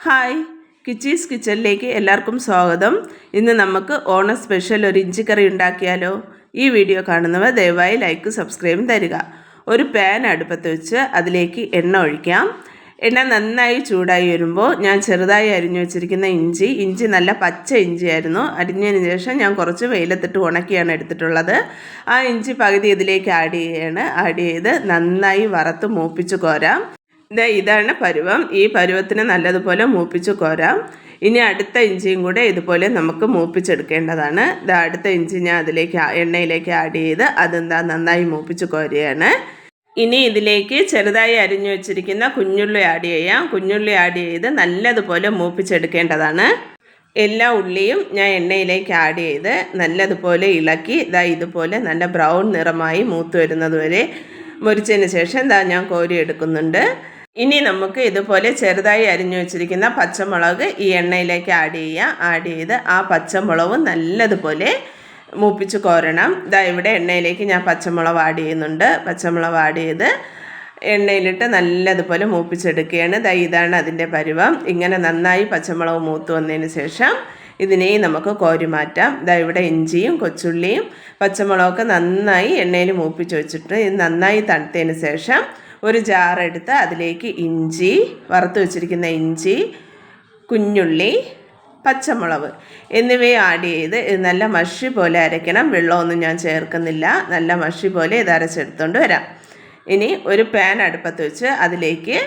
Hi. കിച്ചീസ് കിച്ചണിലേക്ക് എല്ലാവർക്കും സ്വാഗതം. ഇന്ന് നമുക്ക് ഓണ സ്പെഷ്യൽ ഒരു ഇഞ്ചിക്കറി ഉണ്ടാക്കിയാലോ? ഈ വീഡിയോ കാണുന്നവർ ദയവായി ലൈക്ക് സബ്സ്ക്രൈബും തരിക. ഒരു പാൻ അടുപ്പത്ത് വെച്ച് അതിലേക്ക് എണ്ണ ഒഴിക്കാം. എണ്ണ നന്നായി ചൂടായി വരുമ്പോൾ ഞാൻ ചെറുതായി അരിഞ്ഞു വെച്ചിരിക്കുന്ന ഇഞ്ചി ഇഞ്ചി നല്ല പച്ച ഇഞ്ചിയായിരുന്നു. അരിഞ്ഞതിന് ശേഷം ഞാൻ കുറച്ച് വെയിലത്തിട്ട് ഉണക്കിയാണ് എടുത്തിട്ടുള്ളത്. ആ ഇഞ്ചി പകുതി ഇതിലേക്ക് ആഡ് ചെയ്യുകയാണ് ആഡ് ചെയ്ത് നന്നായി വറുത്ത് മൂപ്പിച്ച് കോരാം. ഇതാ ഇതാണ് പരുവം. ഈ പരുവത്തിന് നല്ലതുപോലെ മൂപ്പിച്ച് കോരാം. ഇനി അടുത്ത ഇഞ്ചിയും കൂടെ ഇതുപോലെ നമുക്ക് മൂപ്പിച്ചെടുക്കേണ്ടതാണ്. ഇതാ അടുത്ത ഇഞ്ചി ഞാൻ അതിലേക്ക് എണ്ണയിലേക്ക് ആഡ് ചെയ്ത് അതെന്താ നന്നായി മൂപ്പിച്ച് കോരുകയാണ്. ഇനി ഇതിലേക്ക് ചെറുതായി അരിഞ്ഞു വെച്ചിരിക്കുന്ന കുഞ്ഞുള്ളി ആഡ് ചെയ്യാം. കുഞ്ഞുള്ളി ആഡ് ചെയ്ത് നല്ലതുപോലെ മൂപ്പിച്ചെടുക്കേണ്ടതാണ്. എല്ലാ ഉള്ളിയും ഞാൻ എണ്ണയിലേക്ക് ആഡ് ചെയ്ത് നല്ലതുപോലെ ഇളക്കി ഇതാ ഇതുപോലെ നല്ല ബ്രൗൺ നിറമായി മൂത്ത് വരുന്നത് വരെ മുരിച്ചതിന് ശേഷം ഇതാ ഞാൻ കോരി എടുക്കുന്നുണ്ട് ഇനി നമുക്ക് ഇതുപോലെ ചെറുതായി അരിഞ്ഞു വെച്ചിരിക്കുന്ന പച്ചമുളക് ഈ എണ്ണയിലേക്ക് ആഡ് ചെയ്യുക. ആഡ് ചെയ്ത് ആ പച്ചമുളകും നല്ലതുപോലെ മൂപ്പിച്ച് കോരണം. ഇതാ ഇവിടെ എണ്ണയിലേക്ക് ഞാൻ പച്ചമുളക് ആഡ് ചെയ്യുന്നുണ്ട്. പച്ചമുളക് ആഡ് ചെയ്ത് എണ്ണയിലിട്ട് നല്ലതുപോലെ മൂപ്പിച്ചെടുക്കുകയാണ്. ദാ ഇതാണ് അതിന്റെ പരുവം. ഇങ്ങനെ നന്നായി പച്ചമുളക് മൂത്ത് വന്നതിന് ശേഷം ഇതിനെയും നമുക്ക് കോരി മാറ്റാം. ഇതാ ഇവിടെ ഇഞ്ചിയും കൊച്ചുള്ളിയും പച്ചമുളകൊക്കെ നന്നായി എണ്ണയിൽ മൂപ്പിച്ച് വെച്ചിട്ട് ഇത് നന്നായി തണുത്തതിന് ശേഷം ഒരു ജാറെടുത്ത് അതിലേക്ക് ഇഞ്ചി വറുത്ത് വെച്ചിരിക്കുന്ന ഇഞ്ചി കുഞ്ഞുള്ളി പച്ചമുളക് എന്നിവയെ ആഡ് ചെയ്ത് നല്ല മഷി പോലെ അരയ്ക്കണം. വെള്ളമൊന്നും ഞാൻ ചേർക്കുന്നില്ല. നല്ല മഷി പോലെ ഇത് അരച്ചെടുത്തുകൊണ്ട് വരാം. ഇനി ഒരു പാൻ അടുപ്പത്ത് വെച്ച് അതിലേക്ക്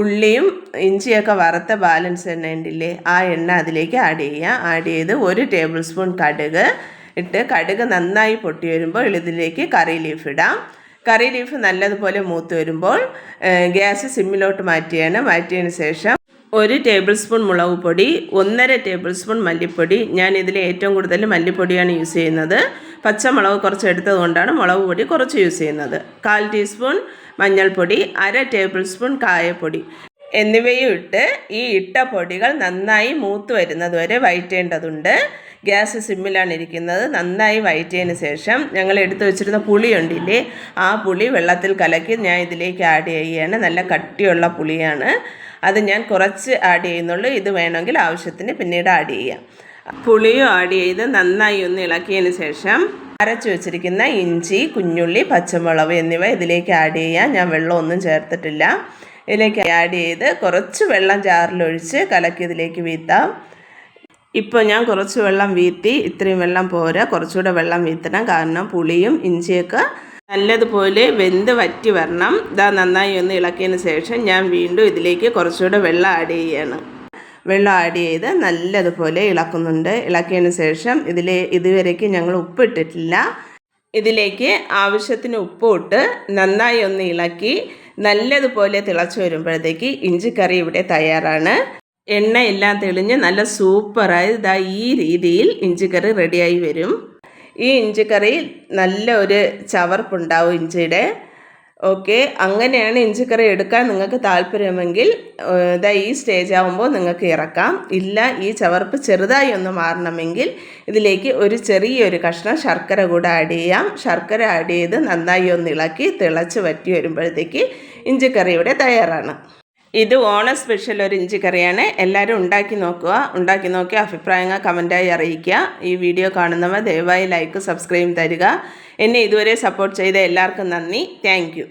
ഉള്ളിയും ഇഞ്ചിയൊക്കെ വറുത്ത ബാലൻസ് എണ്ണ ഉണ്ടില്ലേ ആ എണ്ണ അതിലേക്ക് ആഡ് ചെയ്യുക. ആഡ് ചെയ്ത് ഒരു ടേബിൾ സ്പൂൺ കടുക് ഇട്ട് കടുക് നന്നായി പൊട്ടി വരുമ്പോൾ ഇതിലേക്ക് കറി ലീഫ് ഇടാം. കറി ലീഫ് നല്ലതുപോലെ മൂത്ത് വരുമ്പോൾ ഗ്യാസ് സിമ്മിലോട്ട് മാറ്റിയാണ്. മാറ്റിയതിന് ശേഷം ഒരു ടേബിൾ സ്പൂൺ മുളക് പൊടി ഒന്നര ടേബിൾ സ്പൂൺ മല്ലിപ്പൊടി. ഞാൻ ഇതിൽ ഏറ്റവും കൂടുതൽ മല്ലിപ്പൊടിയാണ് യൂസ് ചെയ്യുന്നത്. പച്ചമുളക് കുറച്ച് എടുത്തത് കൊണ്ടാണ് മുളക് പൊടി കുറച്ച് യൂസ് ചെയ്യുന്നത്. കാൽ ടീസ്പൂൺ മഞ്ഞൾപ്പൊടി അര ടേബിൾ സ്പൂൺ കായപ്പൊടി. എന്നിവയും ഇട്ട് ഈ ഇട്ട പൊടികൾ നന്നായി മൂത്ത് വരുന്നത് വരെ വഴറ്റേണ്ടതുണ്ട്. ഗ്യാസ് സിമ്മിലാണ് ഇരിക്കുന്നത്. നന്നായി വയറ്റിയതിന് ശേഷം ഞങ്ങൾ എടുത്തു വെച്ചിരുന്ന പുളി ഉണ്ടില്ലേ ആ പുളി വെള്ളത്തിൽ കലക്കി ഞാൻ ഇതിലേക്ക് ആഡ് ചെയ്യുകയാണ്. നല്ല കട്ടിയുള്ള പുളിയാണ്. അത് ഞാൻ കുറച്ച് ആഡ് ചെയ്യുന്നുള്ളൂ. ഇത് വേണമെങ്കിൽ ആവശ്യത്തിന് പിന്നീട് ആഡ് ചെയ്യാം. പുളിയും ആഡ് ചെയ്ത് നന്നായി ഒന്ന് ഇളക്കിയതിന് ശേഷം അരച്ചു വെച്ചിരിക്കുന്ന ഇഞ്ചി കുഞ്ഞുള്ളി പച്ചമുളക് എന്നിവ ഇതിലേക്ക് ആഡ് ചെയ്യാം. ഞാൻ വെള്ളമൊന്നും ചേർത്തിട്ടില്ല. ഇതിലേക്ക് ആഡ് ചെയ്ത് കുറച്ച് വെള്ളം ജാറിലൊഴിച്ച് കലക്കി ഇതിലേക്ക് വീത്താം ഇപ്പോൾ ഞാൻ കുറച്ച് വെള്ളം വീത്തി ഇത്രയും വെള്ളം പോരാ. കുറച്ചുകൂടെ വെള്ളം വീത്തണം. കാരണം പുളിയും ഇഞ്ചിയൊക്കെ നല്ലതുപോലെ വെന്ത് വറ്റി വരണം. ഇതാ നന്നായി ഒന്ന് ഇളക്കിയതിന് ശേഷം ഞാൻ വീണ്ടും ഇതിലേക്ക് കുറച്ചുകൂടെ വെള്ളം ആഡ് ചെയ്യാണ്. വെള്ളം ആഡ് ചെയ്ത് നല്ലതുപോലെ ഇളക്കുന്നുണ്ട്. ഇളക്കിയതിന് ശേഷം ഇതിൽ ഇതുവരേക്ക് ഞങ്ങൾ ഉപ്പിട്ടിട്ടില്ല. ഇതിലേക്ക് ആവശ്യത്തിന് ഉപ്പ് ഇട്ട് നന്നായി ഒന്ന് ഇളക്കി നല്ലതുപോലെ തിളച്ച് വരുമ്പോഴത്തേക്ക് ഇഞ്ചിക്കറി ഇവിടെ തയ്യാറാണ്. എണ്ണയെല്ലാം തെളിഞ്ഞ് നല്ല സൂപ്പറായി ഇതാ ഈ രീതിയിൽ ഇഞ്ചിക്കറി റെഡിയായി വരും. ഈ ഇഞ്ചിക്കറി നല്ല ഒരു ചവർപ്പുണ്ടാവും ഇഞ്ചിയുടെ. ഓക്കെ അങ്ങനെയാണ് ഇഞ്ചിക്കറി എടുക്കാൻ നിങ്ങൾക്ക് താല്പര്യമെങ്കിൽ ഇതാ ഈ സ്റ്റേജ് ആകുമ്പോൾ നിങ്ങൾക്ക് ഇറക്കാം. ഇല്ല ഈ ചവർപ്പ് ചെറുതായി ഒന്ന് മാറണമെങ്കിൽ ഇതിലേക്ക് ഒരു ചെറിയൊരു കഷ്ണം ശർക്കര കൂടെ ആഡ് ചെയ്യാം. ശർക്കര ആഡ് ചെയ്ത് നന്നായി ഒന്ന് ഇളക്കി തിളച്ച് വറ്റി വരുമ്പോഴത്തേക്ക് ഇഞ്ചിക്കറി ഇവിടെ തയ്യാറാണ്. ഇത് ഓണ സ്പെഷ്യൽ ഒരു ഇഞ്ചി കറിയാണ്. എല്ലാവരും ഉണ്ടാക്കി നോക്കുക. ഉണ്ടാക്കി നോക്കി അഭിപ്രായങ്ങൾ കമന്റായി അറിയിക്കുക. ഈ വീഡിയോ കാണുന്നവർ ദയവായി ലൈക്ക് സബ്സ്ക്രൈബ് തരിക. എന്നെ ഇതുവരെ സപ്പോർട്ട് ചെയ്ത എല്ലാവർക്കും നന്ദി. താങ്ക്